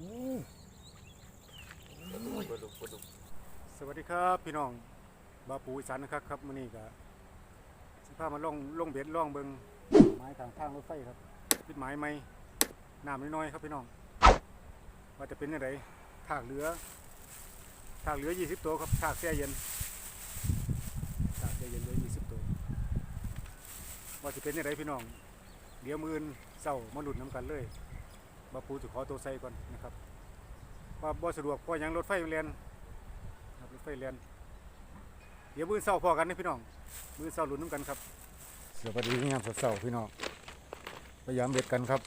ปลาดุกปลาดุกสวัสดีครับพี่น้องบาปูอีสานนะครับครับมื้อนี้ก็สิพามาล่องล่องเบ็ดล่องเบิงไม้ทางทางรถไฟครับปิดไม้ไหมน้ำน้อยๆครับพี่น้องว่าจะเป็นยังไงถากเรือถากเรือ 20 ตัวครับถากแช่เย็นถากแช่เย็นเรือ20 ตัวว่าจะเป็นยังไงพี่น้องเดี๋ยวมืออนเศร้ามาหลุดน้ำกันเลย บาปูจะขอตัวใส่ก่อนนะครับว่าบ่สะดวกเพราะยังรถไฟเรียนครับรถไฟเรียนเดี๋ยวมือเช้าพอกันนะพี่น้องมือเช้าลุ้นน้ำกันครับสวัสดีงามเช้าพี่น้องพยายามเบ็ดกันครับ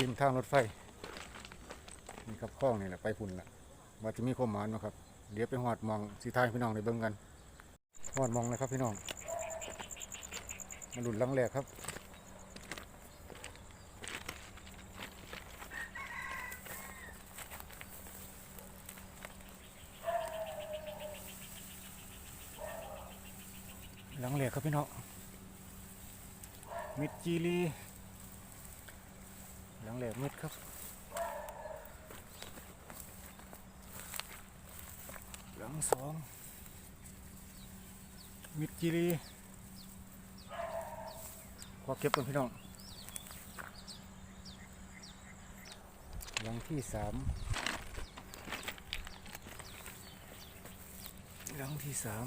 ริมทางรถไฟนี่ครับคลองนี่แหละไปพุ่นละว่าจะมีความหมายนะครับ เดี๋ยวไปหอดมองสีทายพี่น้องในเบิ่งกันหอดมองนะครับพี่น้องมาหลุนลังแรกครับ ลังแรกครับพี่น้องมิดจีรีหลังแรกมิดครับหลังสองมิดจีรีขอเก็บกันพี่น้องหลังที่สามหลังที่สาม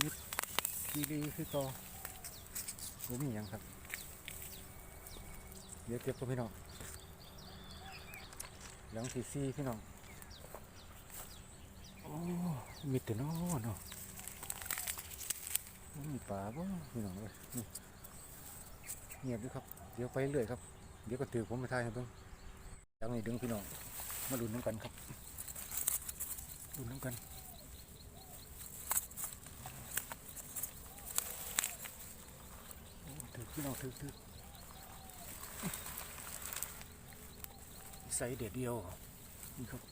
มิดจีรีคือต่อผมมีอย่างครับ เดี๋ยวเก็บกันพี่น้องหลังที่สี่พี่น้อง โอ้มีแต่น้อเนาะมีป่าบ่พี่น้องเลยเงียบอยู่ครับ เดี๋ยวไปเรื่อยครับ เดี๋ยวก็ถือผมไปทายให้เบิ่งหลังนี้ดึงพี่น้อง มาลุ้นน้ำกันครับลุ้นน้ำกันโอ้ถือ พี่น้องถือถือใส่เด็ดเดียวนี่ครับ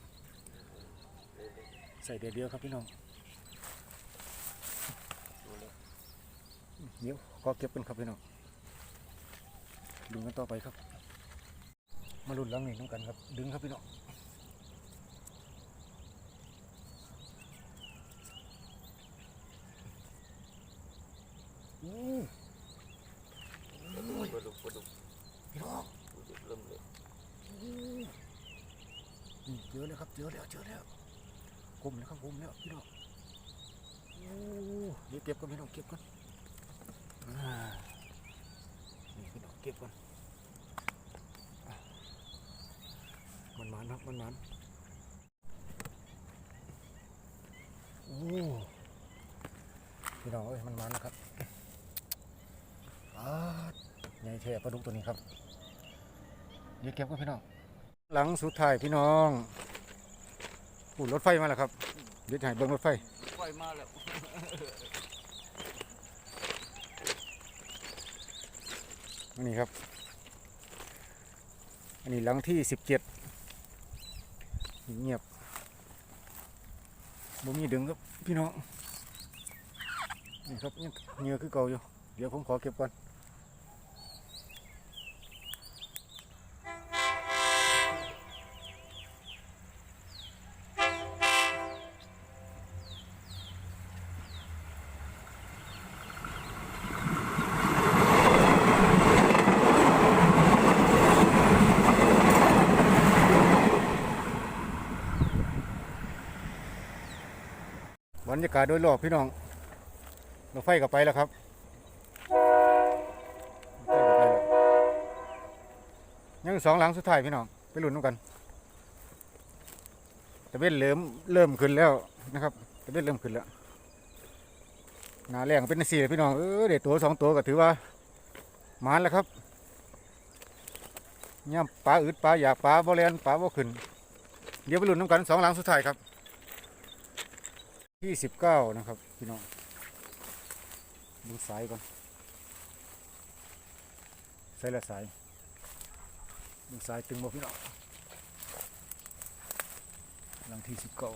ใส่เด็ดเดียวครับพี่น้องเดี๋ยวก็เก็บกันครับพี่น้องดึงกันต่อไปครับ มาลุ้นลังนี่น้ำกันครับ ดึงครับพี่น้องอู้ ปลาดุกปลาดุก พี่น้อง ปลาดุกเริ่มเลย นี่ เจอแล้วครับเจอแล้วเจอแล้วกลมแล้วครับกลมแล้วพี่น้องโอ้เดี๋ยวเก็บกันพี่น้องเก็บกันอ่านี่พี่น้องเก็บกันอะมันมันครับมันมันโอ้พี่น้องเอ้ยมันมันนะครับอ่าใหญ่แท้ปลาดุกตัวนี้ครับเดี๋ยวเก็บกันพี่น้อง หลังสุดท้ายพี่น้องปูรถไฟมาแล้วครับเดี๋ยวจะให้เบิ้งรถไฟไฟมาแล้วอันนี้ครับ อันนี้หลังที่สิบเจ็ดเงียบบ่มีดึงครับพี่น้อง นี่ครับยังเหงื่อคือเก่าอยู่ เดี๋ยวผมขอเก็บก่อน รรยากาศโดยรอบพี่น้องเรถไฟกับไปแล้วครับยังสองหลังสุดท้ายพี่น้องไปลุ้นน้ำกันตะเวนเริ่มเริ่มขึ้นแล้วนะครับตะเวนเริ่มขึ้นแล้วหนาแรงเป็นสี่ยพี่น้องเออเด็ดตัวสองตัวก็ถือว่าหมานแล้วครับย่ำปลาอึดปลาอยากปลาบ่แลนปลาบ่ขึ้นเดี๋ยวไปลุ้นน้ำกันสองหลังสุดท้ายครับ ที่สิบเก้านะครับ พี่น้องดูสายก่อนใส่ละสายดูสายตึงบ่พี่น้องหลังที่สิบเก้า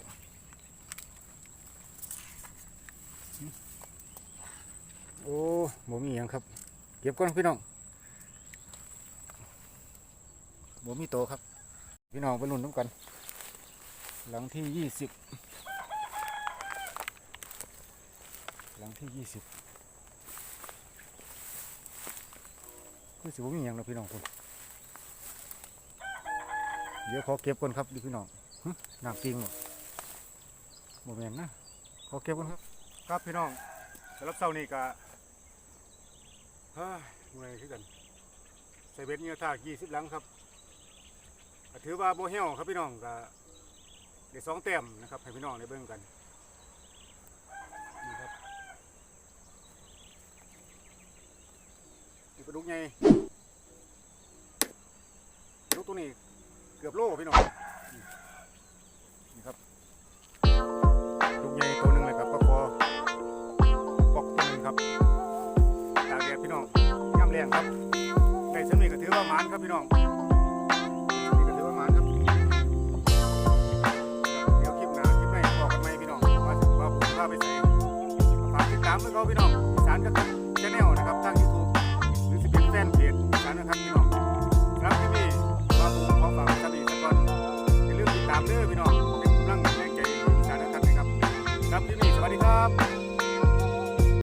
โอ้บ่มีอย่างครับ เก็บก่อนพี่น้องบ่มีโตครับ พี่น้องไปลุ้นน้ำกัน หลังที่ยี่สิบห ลังที่ยี่สิบคือสิบ่มีอย่างเราะพี่น้องคนเดี๋ยวขอเก็บก่อนครับดิพี่น้องหึน้ำปิงบ่บ่แม่นนะขอเก็บก่อนครับ ครับพี่น้องสำหรับเช้านี้ก็เฮ้ยเมื่อยคือกันใส่เบ็ดเนื้อทากยี่สิบหลังครับถือว่าโบเหี่ยวครับพี่น้องก็ได้สองแต้มนะครับให้พี่น้องได้เบิ่งกันครับนี่ ปลาดุกใหญ่ปลาดุกตัวนี้เกือบโลพี่น้องนี่ครับลาดุกใหญ่ตัวหนึงเลยครับปลาคอปอกตัวนึงครับตากแดดพี่น้องย่ำแรงครับในสมีก็ถือว่ามันครับพี่น้องนี่ก็ถือว่ามานครับเดี๋ยวคลิปหนาคลิปไหนบอกกันไหมพี่น้องว่าจะว่าผมพาไปใส่ฝากติดตามด้วยเขาพี่น้องสานกับชาแนลนะครับทางยู